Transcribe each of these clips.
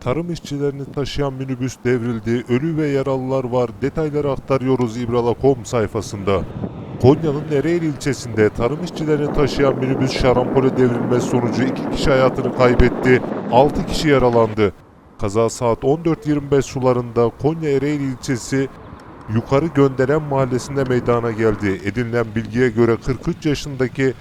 Tarım işçilerini taşıyan minibüs devrildi. Ölü ve yaralılar var. Detayları aktarıyoruz İbrala.com sayfasında. Konya'nın Ereğli ilçesinde tarım işçilerini taşıyan minibüs şarampole devrilmesi sonucu iki kişi hayatını kaybetti. 6 kişi yaralandı. Kaza saat 14.25 sularında Konya Ereğli ilçesi Yukarı Gönderen mahallesinde meydana geldi. Edinilen bilgiye göre 43 yaşındaki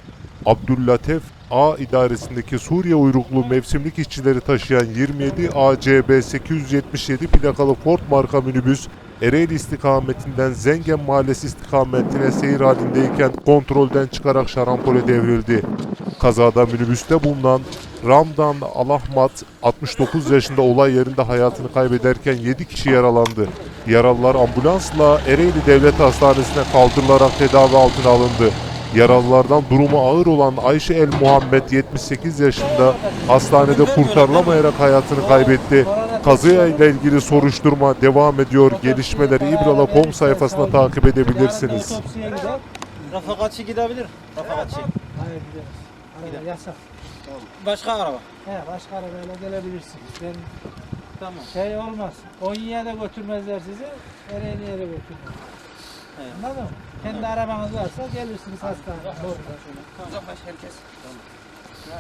Abdüllatef A idaresindeki Suriye uyruklu mevsimlik işçileri taşıyan 27 ACB 877 plakalı Ford marka minibüs Ereğli istikametinden Zengen Mahallesi istikametine seyir halindeyken kontrolden çıkarak şarampole devrildi. Kazada minibüste bulunan Ramdan Alahmat 69 yaşında olay yerinde hayatını kaybederken 7 kişi yaralandı. Yaralılar ambulansla Ereğli Devlet Hastanesi'ne kaldırılarak tedavi altına alındı. Yaralılardan durumu ağır olan Ayşe El Muhammed 78 yaşında hastanede kurtarılamayarak hayatını kaybetti. Kazayla ilgili soruşturma devam ediyor. Gelişmeleri İbrala.com sayfasında takip edebilirsiniz. Rafakatçı gidebilir. Rafakatçı. Hayır gideriz. Araba Gider. yasak. Başka araba. He başka arabayla gelebilirsiniz. Ben Tamam. şey olmaz. Konya'ya da götürmezler sizi. Ereğli'ye de götürmez. Evet. Anladın mı? Kendi arabanız varsa gelirsiniz hastaneye. Doğru. Uzaklaş herkes. Ya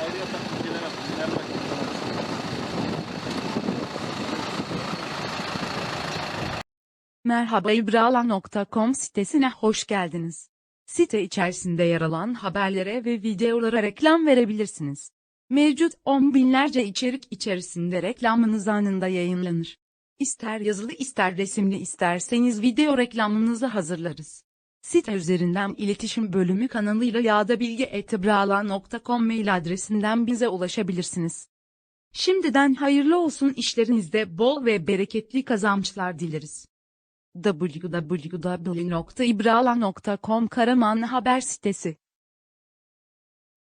ayrı yatak gelemez. Merhaba İbrala.com sitesine hoş geldiniz. Site içerisinde yer alan haberlere ve videolara reklam verebilirsiniz. Mevcut on binlerce içerik içerisinde reklamınız anında yayınlanır. İster yazılı ister resimli isterseniz video reklamınızı hazırlarız. Site üzerinden iletişim bölümü kanalıyla ya da bilgi.ibrala.com mail adresinden bize ulaşabilirsiniz. Şimdiden hayırlı olsun işlerinizde bol ve bereketli kazançlar dileriz www.ibrala.com Karaman Haber Sitesi